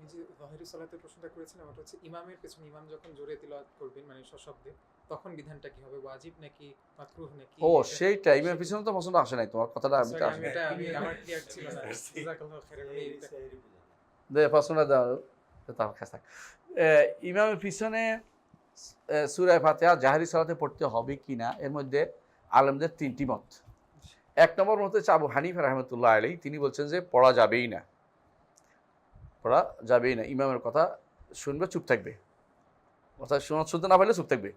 আমি যে জহেরি সালাতের প্রশ্নটা করেছিলাম ওটা হচ্ছে ইমামের পেছনে ইমাম যখন জোরে তিলাওয়াত করবেন মানে সশব্দে তখন বিধানটা কি হবে? ওয়াজিব নাকি মাকরুহ নাকি? ও এটা- সেই টাইমের পিছনে তো পছন্দ আসে নাই তোমার কথাটা আমি আমি এটা আমি আমার ক্লিয়ার ছিল না। জাযাকাল্লাহু খাইরান। দে প্রশ্নটা দাও তার কাছে থাক। ইমামের পিছনে সুরায় ফাতেহা জাহারি সালাতে পড়তে হবে কি না? এর মধ্যে আলমদের তিনটি মত। এক নম্বর মত হচ্ছে আবু হানিফ রহমতুল্লাহ আলী তিনি বলছেন যে পড়া যাবেই না। পড়া যাবেই না, ইমামের কথা শুনবে, চুপ থাকবে। অর্থাৎ শোনা শুনতে না পারলে চুপ থাকবে।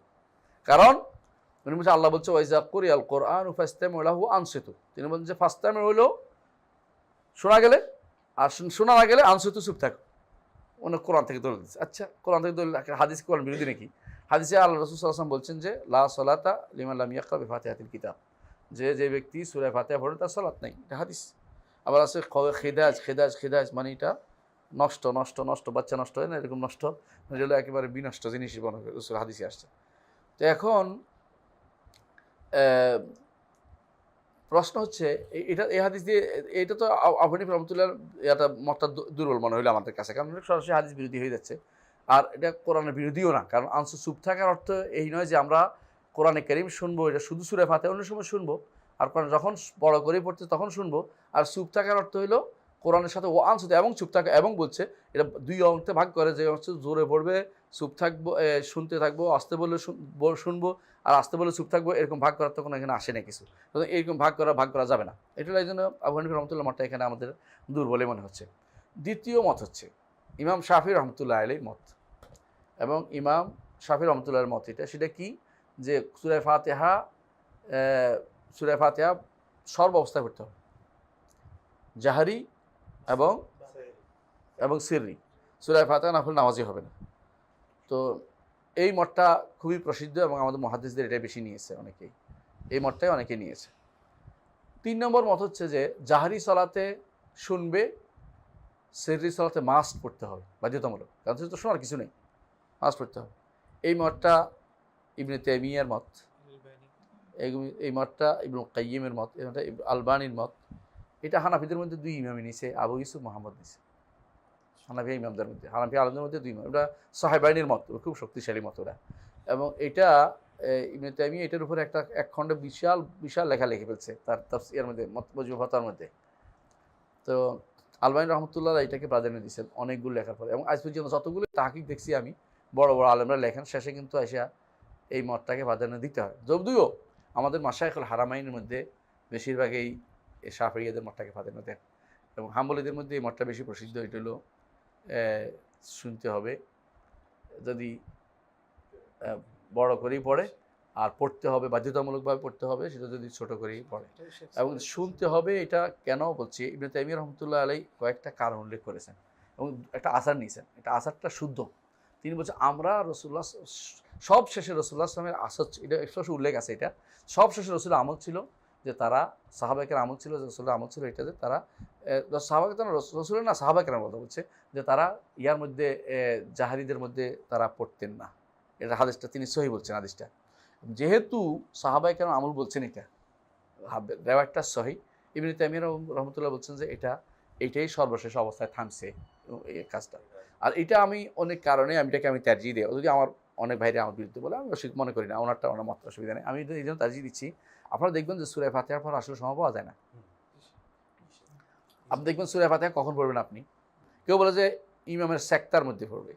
কারণ উনি বলছে, আল্লাহ বলছে, ওয়াইজা করি আল কোরআন ফাস্তাম ওলাহু আনসেতু। তিনি বলছেন যে ফাস্তামে হইল শোনা গেলে আর শোনা না গেলে আনসেতু চুপ থাক। অনেক কোরআন থেকে দলিল দিচ্ছে আচ্ছা কোরআন থেকে দলিল হাদিস কোরআন বিরোধী নাকি? হাদিসে আল্লাহ রসুল সাল্লাম বলছেন যে, লা সলাতা লিমান লাম ইয়াকরা বি ফাতিহাতিল কিতাব। যে যে ব্যক্তি সূরা ফাতিহা পড়ে, তার সালাত নাই, এটা হাদিস। আবার আছে খেদাজ, খিদাজ খিদাজ মানে এটা নষ্ট নষ্ট নষ্ট, বাচ্চা নষ্ট হয় না, এরকম নষ্ট। যেগুলো একেবারে বিনষ্ট জিনিসই মনে হাদিসে আসছে। তো এখন প্রশ্ন হচ্ছে এটা এই হাদিস দিয়ে, এটা তো আফানি রহমতুল্লাহ এটা মতটা দুর্বল মনে হইল আমাদের কাছে। কারণ সরাসরি হাদিস বিরোধী হয়ে যাচ্ছে। আর এটা কোরআনের বিরোধীও না। কারণ আনসু চুপ থাকার অর্থ এই নয় যে আমরা কোরআনে করিম শুনব, এটা শুধু সুরে ফাতে অন্য সময় শুনব। আর কোরআন যখন বড় করে পড়তে তখন শুনব। আর চুপ থাকার অর্থ হইল কোরআনের সাথে ও আনসুতে এবং চুপ থাকে এবং বলছে, এটা দুই অংশে ভাগ করে, যে অংশ জোরে পড়বে চুপ থাকব শুনতে থাকব, আসতে বললে শুনব, আর আসতে বললে চুপ থাকব, এরকম ভাগ করার তো কোনো এখানে আসে না কিছু। সুতরাং এরকম ভাগ করা ভাগ করা যাবে না। এটা এই জন্য আবু রহমতুল্লাহ মতটা এখানে আমাদের দুর্বলে মনে হচ্ছে। দ্বিতীয় মত হচ্ছে, ইমাম শাফি রহমতুল্লাহ আলীর মত এবং ইমাম শাফি রহমতুল্লাহর মত এটা। সেটা কি? যে সুরায় ফাতেহা সুরায় ফাতেহা সর্ব অবস্থায় করতে হবে। জাহারি এবং এবং সিররি সুরায় ফাতে না হলে নামাজি হবে না। তো এই মঠটা খুবই প্রসিদ্ধ এবং আমাদের মহাদিসদের এটা বেশি নিয়েছে অনেকেই। এই মঠটাই অনেকে নিয়েছে। তিন নম্বর মত হচ্ছে যে জাহারি সলাতে শুনবে সেরি সলাতে মাস্ক পড়তে হবে বাধ্যতামূলক। কারণ তো শোনার কিছু নেই। মাস্ক পড়তে হবে। এই মঠটা ইবনে তেমিয়ার মত। এই- এই মতটা ইবনু কাইয়িমের মত এটা আলবানির মত। এটা হানাফিদের মধ্যে দুই ইমামি নিছে আবু ইউসুফ মোহাম্মদ নিছে। হানাফি ইমামদের মধ্যে হানাফি আলমদের মধ্যে দুই ইমাম। ওটা সাহেবাইনির মত খুব শক্তিশালী মত ওরা। এবং এটা এ, ইবনে এটার উপরে একটা এক খণ্ডে বিশাল বিশাল লেখা লিখে ফেলছে তার তাফসিয়ার মধ্যে মত মজুফতার মধ্যে। তো আলবাইন রহমতুল্লাহ এটাকে প্রাধান্য দিচ্ছেন অনেকগুলো লেখার পরে। এবং আজ পর্যন্ত যতগুলো তাহাকিক দেখছি আমি বড় বড় আলমরা লেখেন শেষে কিন্তু এসে এই মতটাকে প্রাধান্য দিতে হয়। যদিও আমাদের মাসাইকুল হারামাইনের মধ্যে বেশিরভাগই এই সাফরিয়াদের মঠটাকে প্রাধান্য দেন এবং হাম্বলিদের মধ্যে এই মঠটা বেশি প্রসিদ্ধ, এটা হলো শুনতে হবে। যদি বড় করেই পড়ে আর পড়তে হবে, বাধ্যতামূলকভাবে পড়তে হবে, সেটা যদি ছোট করেই পড়ে। এবং শুনতে হবে এটা কেন বলছি, ইবনে তাইমিয়া রহমতুল্লাহ আলাই কয়েকটা কারণ উল্লেখ করেছেন এবং একটা আসার নিয়েছেন। এটা আসারটা শুদ্ধ। তিনি বলছেন, আমরা রসুল্লাহ সব শেষে রসুল্লাহ আসলামের আসর এটা উল্লেখ আছে এটা সব শেষে রসুল আমল ছিল যে তারা সাহাবাকের আমল ছিল রসুলের আমল ছিল, এটা যে তারা সাহাবাকে তারা রসুলের না সাহাবাকের কথা বলছে যে তারা ইয়ার মধ্যে জাহারিদের মধ্যে তারা পড়তেন না। এটা হাদিসটা, তিনি সহি বলছেন হাদিসটা। যেহেতু সাহাবাই কেন আমল বলছেন এটা রেওয়ায়তটা সহি, ইবনে রহম- রহমতুল্লাহ বলছেন যে এটা, এটাই সর্বশেষ অবস্থায় থামছে এই কাজটা। আর এটা আমি অনেক কারণে আমি এটাকে আমি ত্যাজি দিই। যদি আমার অনেক ভাইরা আমার বিরুদ্ধে বলে আমি মনে করি না ওনারটা ওনার মত অসুবিধা নেই। আমি এই জন্য তার্জি দিচ্ছি। আপনারা দেখবেন যে সুরায় ফাতেহার পর আসলে সময় পাওয়া যায় না। আপনি দেখবেন সুরায় ফাতেহা কখন পড়বেন আপনি? কেউ বলে যে ইমামের সেক্তার মধ্যে পড়বে।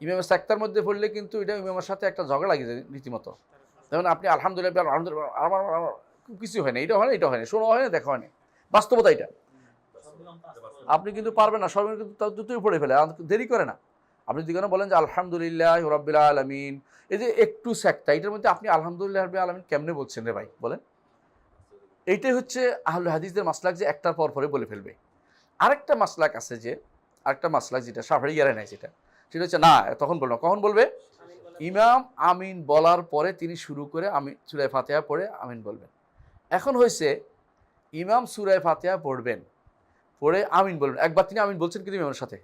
ইমামের সেক্তার মধ্যে পড়লে কিন্তু এটা ইমামের সাথে একটা ঝগড়া লাগে যায় রীতিমতো। যেমন আপনি আলহামদুলিল্লাহ আলহামদুলিল্লাহ আমার কিছু হয় না এটা হয় না এটা হয় না শোনা হয় না দেখা হয় না। বাস্তবতা এটা। আপনি কিন্তু পারবেন না সবাই কিন্তু দুটোই পড়ে ফেলে দেরি করে না। আপনি যদি কেন বলেন যে আলহামদুলিল্লাহ রব্বিল আলমিন, এই যে একটু স্যাকটা, এটার মধ্যে আপনি আলহামদুলিল্লাহ রব্বিল আলমিন কেমনে বলছেন রে ভাই? বলেন। এইটাই হচ্ছে আহলে হাদিসদের মাসলাক যে একটার পর পরে বলে ফেলবে। আরেকটা মাসলাক আছে যে, আরেকটা মাসলাক যেটা সাফারি ইয়ারে নাই যেটা, সেটা হচ্ছে না, তখন বলব কখন বলবে? ইমাম আমিন বলার পরে তিনি শুরু করে আমি সুরায় ফাতেহা পড়ে আমিন বলবেন। এখন হয়েছে, ইমাম সুরায় ফাতেহা পড়বেন, পড়ে আমিন বলবেন। একবার তিনি আমিন বলছেন কিন্তু ইমামের সাথে।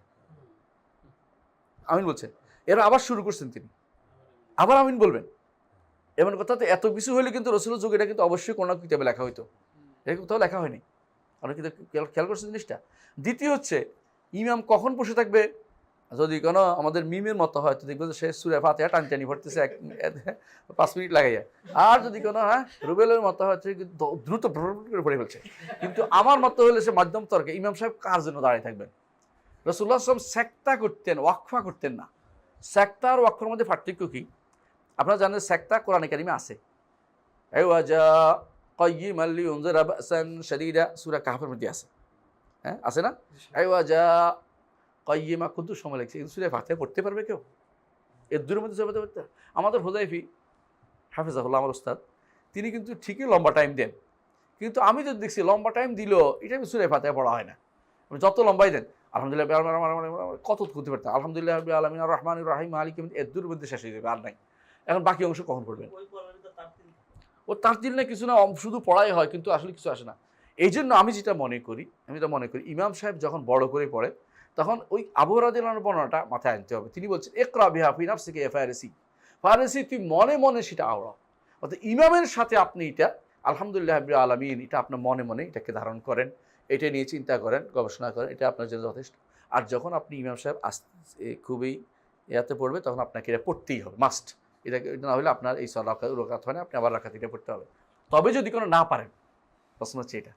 আমিন বলছেন এর আবার শুরু করছেন তিনি। আবার আমিন বলবেন। এমন কথা তো এত কিছু হলে কিন্তু রসুলের যুগ এটা কিন্তু অবশ্যই কোনো কিতাবে লেখা হইতো। এটা কোথাও লেখা হয়নি। আপনি কিন্তু খেয়াল- করছেন জিনিসটা। দ্বিতীয় হচ্ছে, ইমাম কখন বসে থাকবে? যদি কোনো আমাদের মিমের মতো হয়, তো দেখব যে সে সুরে ফাতে টানি টানি ভরতেছে এক পাঁচ মিনিট লাগাইয়া। আর যদি কোনো হ্যাঁ রুবেলের মতো হয়, তো দ্রুত করে পড়ে ফেলছে। কিন্তু আমার মতো হলে সে মাধ্যম তর্কে ইমাম সাহেব কার জন্য দাঁড়িয়ে থাকবেন? রসুল্লাহ আসলাম সেক্তা করতেন, ওয়াকফা করতেন না। সেক্তা আর ওয়াকফার মধ্যে পার্থক্য কি? আপনারা জানেন সেক্তা কোরআনে কারিমে আছে। কয়িম আল্লি উনজারা বাসান শাদীদা, সূরা কাহফের মধ্যে আছে। হ্যাঁ আছে না? এওয়াজা কয়িমা কত সময় লাগছে, কিন্তু সূরা ফাতিহা পড়তে পারবে কেউ? এর দূরের মধ্যে যাবে পড়তে আমাদের হোজাইফি হাফিজাহুল্লাহ, আমার ওস্তাদ তিনি কিন্তু ঠিকই লম্বা টাইম দেন। কিন্তু আমি তো দেখছি লম্বা টাইম দিল, এটা আমি সুরে ফাতে পড়া হয় না। যত লম্বাই দেন আলহামদুলিল্লাহ কত করতে। পারতেন আলহামদুলিল্লাহ আলমিন রহমান রাহিম আলিক এর মধ্যে শেষ হয়ে যাবে আর নাই। এখন বাকি অংশ কখন পড়বেন? ও তার দিল না কিছু না শুধু পড়াই হয় কিন্তু আসলে কিছু আসে না। এই জন্য আমি যেটা মনে করি আমি যেটা মনে করি ইমাম সাহেব যখন বড় করে পড়ে তখন ওই আবহাওয়ার বর্ণনাটা মাথায় আনতে হবে। তিনি বলছেন একরা বিহা ফিনাফ থেকে এফআইআরসি ফারেসি। তুই মনে মনে সেটা আওড়া অর্থাৎ ইমামের সাথে আপনি এটা আলহামদুলিল্লাহ আলমিন এটা আপনার মনে মনে এটাকে ধারণ করেন। এটা নিয়ে চিন্তা করেন, গবেষণা করেন, এটা আপনার জন্য যথেষ্ট। আর যখন আপনি ইমাম সাহেব আস্তে খুবই ইয়াতে পড়বে, তখন আপনাকে এটা পড়তেই হবে মাস্ট এটা না হলে আপনার এই রাখা রোকাত হয় না, আপনি আবার রাখাত এটা পড়তে হবে। তবে যদি কোনো না পারেন, প্রশ্ন হচ্ছে এটা।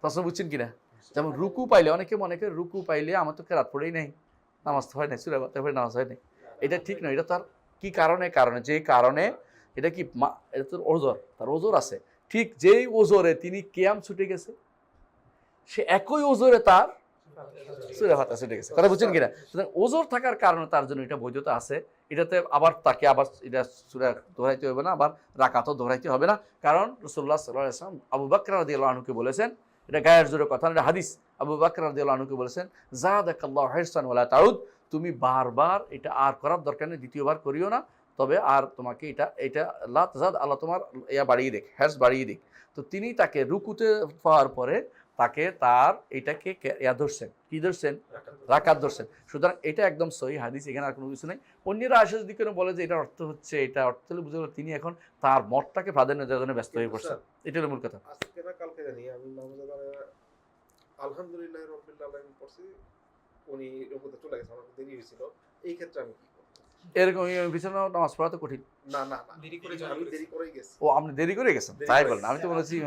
প্রশ্ন বুঝছেন কি না যেমন রুকু পাইলে, অনেকে মনে করে রুকু পাইলে আমার তো রাত পড়েই নেই, নামাজ তো হয় নাই, সুরা তারপরে নামাজ হয় নাই। এটা ঠিক নয়, এটা তার কি কারণে কারণে, যে কারণে, এটা কি মা- এটা তোর ওজোর, তার ওজোর আছে। ঠিক যেই ওজোরে তিনি কেয়াম ছুটে গেছে সে একই ওজোরে তার সুরা ছুটে গেছে কথা বুঝছেন কিনা? সুতরাং ওজোর থাকার কারণে তার জন্য এটা বৈধতা আছে। এটাতে আবার তাকে আবার এটা দোহরাইতে হবে না, আবার রাকাতও দোহরাইতে হবে না। কারণ রসুল্লাহ সাল্লাহ আবু আনুকে বলেছেন, এটা গায়ের জোরে কথা এটা হাদিস। আবু বাকর রাদি আনুকে বলেছেন জাহাদ আল্লাহ হেরসান ওয়ালা তাউদ তুমি বারবার এটা আর করার দরকার নেই, দ্বিতীয়বার করিও না, তবে আর তোমাকে এটা এটা আল্লাহ আল্লাহ তোমার ইয়া বাড়িয়ে দিক হ্যাস বাড়িয়ে দিক। তো তিনি তাকে রুকুতে পাওয়ার পরে তাকে তার এটাকে কে- ইয়া ধরছেন কি ধরছেন? রাকাত ধরছেন। সুতরাং এটা একদম সহি হাদিস এখানে আর কোনো কিছু নেই। অন্যরা আসে যদি কোনো বলে যে এটা অর্থ হচ্ছে এটা অর্থ হলে বুঝে তিনি এখন তার মতটাকে প্রাধান্য দেওয়ার জন্য ব্যস্ত হয়ে পড়ছেন। এটা হলো মূল কথা। কালকে জানি আমি আলহামদুলিল্লাহ রব্বিল আলামিন পড়ছি। উনি চলে গেছে আমার দেরি হয়েছিল। এই ক্ষেত্রে আমি কি এরকম পিছনে নামাজ পড়া তো কঠিন। না না না। দেরি করে আমি দেরি করেই গেছি। ও আপনি দেরি করে গেছেন? তাই বলেন আমি তো বলেছি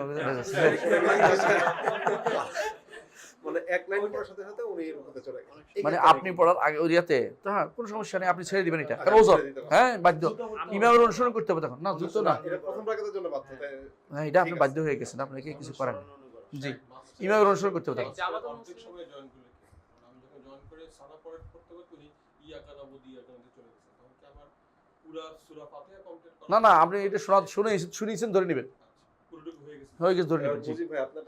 মানে মানে আপনি পড়ার আগে ওরিয়াতে তো হ্যাঁ কোনো সমস্যা নেই আপনি ছেড়ে দিবেন এটা। করব? কারণ পারব। হ্যাঁ বাধ্য। ইমামের অনুসরণ করতে হবে তখন। না জুতো না তাই হ্যাঁ এটা আপনি বাধ্য হয়ে গেছেন আপনাকে কিছু করার নেই। জি। ইমামের অনুসরণ করতে হবে তখন। ইয়া চলে না না আপনি এটা শোনা শুনে শুনেছেন ধরে নেবেন। আচ্ছা, হয়ে গেছে। ধরে নেবেন